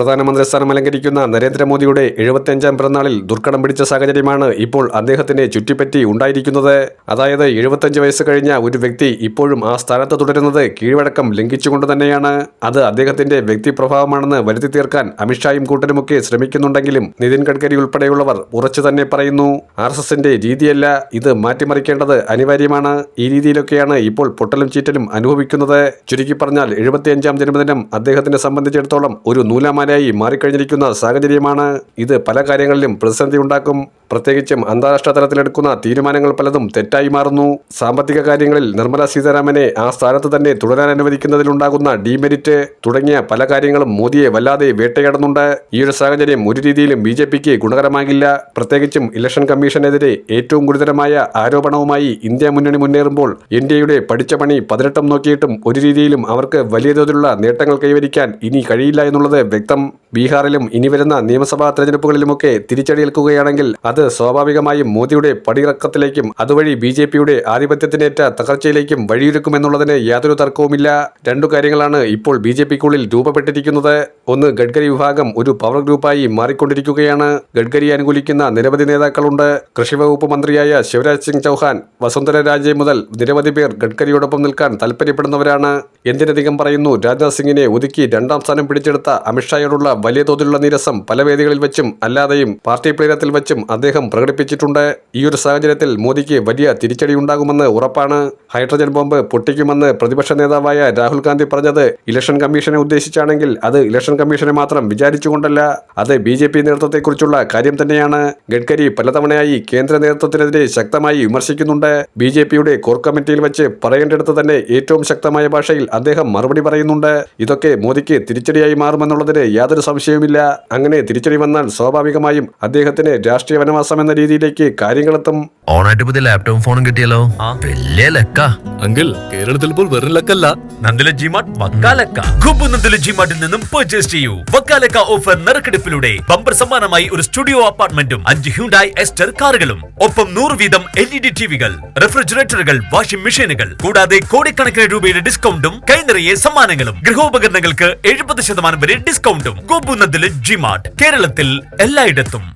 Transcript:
പ്രധാനമന്ത്രി സ്ഥാനം അലങ്കരിക്കുന്ന നരേന്ദ്രമോദിയുടെ എഴുപത്തിയഞ്ചാം പിറന്നാളിൽ ദുർഘടം പിടിച്ച സാഹചര്യമാണ് ഇപ്പോൾ അദ്ദേഹത്തിനെ ചുറ്റിപ്പറ്റി ഉണ്ടായിരിക്കുന്നത്. അതായത് എഴുപത്തഞ്ച് വയസ്സ് കഴിഞ്ഞ ഒരു വ്യക്തി ഇപ്പോഴും ആ സ്ഥാനത്ത് തുടരുന്നത് കീഴ്വഴക്കം ലംഘിച്ചുകൊണ്ട് തന്നെയാണ്. അത് അദ്ദേഹത്തിന്റെ വ്യക്തിപ്രഭാവമാണെന്ന് വരുത്തി തീർക്കാൻ അമിത്ഷായും കൂട്ടരുമൊക്കെ ശ്രമിക്കുന്നുണ്ടെങ്കിലും നിതിൻ ഗഡ്കരി ഉൾപ്പെടെയുള്ളവർ ഉറച്ചു തന്നെ പറയുന്നു. ആർ എസ് എസിന്റെ രീതിയല്ല ഇത് മാറ്റിമറിക്കേണ്ടത് അനിവാര്യമാണ്. ഈ രീതിയിലൊക്കെയാണ് ഇപ്പോൾ പൊട്ടലും ചീറ്റലും അനുഭവിക്കുന്നത്. ചുരുക്കി പറഞ്ഞാൽ എഴുപത്തിയഞ്ചാം ജന്മദിനം അദ്ദേഹത്തിനെ സംബന്ധിച്ചിടത്തോളം ഒരു നൂലാമാലയായി മാറിക്കഴിഞ്ഞിരിക്കുന്ന സാഹചര്യമാണ് ഇത്. പല കാര്യങ്ങളിലും പ്രതിസന്ധി ഉണ്ടാക്കും പ്രത്യേകിച്ചും അന്താരാഷ്ട്ര തലത്തിലെടുക്കുന്ന തീരുമാനങ്ങൾ പലതും തെറ്റായി മാറുന്നു. സാമ്പത്തിക കാര്യങ്ങളിൽ നിർമ്മല സീതാരാമനെ ആ സ്ഥാനത്ത് തന്നെ തുടരാൻ അനുവദിക്കുന്നതിലുണ്ടാകുന്ന ഡീമെരിറ്റ് തുടങ്ങിയ പല കാര്യങ്ങളും മോദിയെ വല്ലാതെ വേട്ടയാടുന്നുണ്ട്. ഈ ഒരു സാഹചര്യം ഒരു രീതിയിലും ബി ജെ പിക്ക് ഗുണകരമാകില്ല. പ്രത്യേകിച്ചും ഇലക്ഷൻ കമ്മീഷനെതിരെ ഏറ്റവും ഗുരുതരമായ ആരോപണവുമായി ഇന്ത്യ മുന്നണി മുന്നേറുമ്പോൾ ഇന്ത്യയുടെ പഠിച്ച പണി പതിനെട്ടും നോക്കിയിട്ടും ഒരു രീതിയിലും അവർക്ക് വലിയ തോതിലുള്ള നേട്ടങ്ങൾ കൈവരിക്കാൻ ഇനി കഴിയില്ല എന്നുള്ളത് വ്യക്തം. ബീഹാറിലും ഇനി വരുന്ന നിയമസഭാ തെരഞ്ഞെടുപ്പുകളിലുമൊക്കെ തിരിച്ചടിയേൽക്കുകയാണെങ്കിൽ അത് സ്വാഭാവികമായും മോദിയുടെ പടിയിറക്കത്തിലേക്കും അതുവഴി ബി ജെ പിയുടെ ആധിപത്യത്തിനേറ്റ തകർച്ചയിലേക്കും വഴിയൊരുക്കുമെന്നുള്ളതിന് യാതൊരു തർക്കവുമില്ല. രണ്ടു കാര്യങ്ങളാണ് ഇപ്പോൾ ബി ജെ പിക്കുള്ളിൽ രൂപപ്പെട്ടിരിക്കുന്നത്. ഒന്ന് ഗഡ്കരി വിഭാഗം ഒരു പവർ ഗ്രൂപ്പായി മാറിക്കൊണ്ടിരിക്കുകയാണ്. ഗഡ്കരി അനുകൂലിക്കുന്ന നിരവധി നേതാക്കളുണ്ട്. കൃഷി വകുപ്പ് മന്ത്രിയായ ശിവരാജ് സിംഗ് ചൗഹാൻ വസുന്ധര രാജെ മുതൽ നിരവധി പേർ ഗഡ്കരിയോടൊപ്പം നിൽക്കാൻ താൽപ്പര്യപ്പെടുന്നവരാണ് എന്തിനധികം പറയുന്നു രാജ്നാഥ് സിംഗിനെ ഒതുക്കി രണ്ടാം സ്ഥാനം പിടിച്ചെടുത്ത അമിത്ഷായോടുള്ള വലിയ തോതിലുള്ള നിരസം പല വേദികളിൽ വെച്ചും അല്ലാതെയും പാർട്ടി പ്ലേരത്തിൽ വെച്ചും അദ്ദേഹം പ്രകടിപ്പിച്ചിട്ടുണ്ട്. ഈ ഒരു സാഹചര്യത്തിൽ മോദിക്ക് വലിയ തിരിച്ചടിയുണ്ടാകുമെന്ന് ഉറപ്പാണ്. ഹൈഡ്രജൻ ബോംബ് പൊട്ടിക്കുമെന്ന് പ്രതിപക്ഷ നേതാവായ രാഹുൽ ഗാന്ധി പറഞ്ഞത് ഇലക്ഷൻ കമ്മീഷനെ ഉദ്ദേശിച്ചാണെങ്കിൽ അത് ഇലക്ഷൻ കമ്മീഷനെ മാത്രം വിചാരിച്ചുകൊണ്ടല്ല അത് ബി ജെ പി നേതൃത്വത്തെക്കുറിച്ചുള്ള കാര്യം തന്നെയാണ്. ഗഡ്കരി പലതവണയായി കേന്ദ്ര നേതൃത്വത്തിനെതിരെ ശക്തമായി വിമർശിക്കുന്നുണ്ട്. ബി ജെ പിയുടെ കോർ കമ്മിറ്റിയിൽ വെച്ച് പറയേണ്ടിടത്ത് തന്നെ ഏറ്റവും ശക്തമായ ഭാഷയിൽ അദ്ദേഹം മറുപടി പറയുന്നുണ്ട്. ഇതൊക്കെ മോദിക്ക് തിരിച്ചടിയായി മാറുമെന്നുള്ളതിന് യാതൊരു സംശയവുമില്ല. അങ്ങനെ തിരിച്ചടി വന്നാൽ സ്വാഭാവികമായും അദ്ദേഹത്തിന് രാഷ്ട്രീയ എന്ന രീതിയിലേക്ക് കാര്യങ്ങളെത്തും. ഓണായിട്ട് പുതിയ ലാപ്ടോപ്പും ഫോണും കിട്ടിയല്ലോ. വലിയ ലക്ക. അങ്കിൾ കേരളത്തിൽ ഇപ്പോൾ വെറും ലക്കല്ല. നന്ദില ജിമാർട്ട് വക്കാലക്ക കുമ്പു നന്ദില ജിമാർട്ടിൽ നിന്നും പർച്ചേസ് ചെയ്യൂ. വക്കാലക്ക ഓഫർ നറുക്കെടുപ്പിലൂടെ ബമ്പർ സമ്മാനമായി ഒരു സ്റ്റുഡിയോ അപ്പാർട്ട്മെന്റും അഞ്ച് ഹ്യൂണ്ടായി എസ്റ്റർ കാറുകളും. ഒപ്പം നൂറ് വീതം എൽ ഇ ഡി ടിവികൾ റെഫ്രിജറേറ്ററുകൾ വാഷിംഗ് മെഷീനുകൾ കൂടാതെ കോടിക്കണക്കിന് രൂപയുടെ ഡിസ്കൗണ്ടും കൈനിറയെ സമ്മാനങ്ങളും. ഗൃഹോപകരണങ്ങൾക്ക് എഴുപത് ശതമാനം വരെ ഡിസ്കൗണ്ടും കുമ്പു നന്ദില ജിമാർട്ട് കേരളത്തിൽ എല്ലായിടത്തും.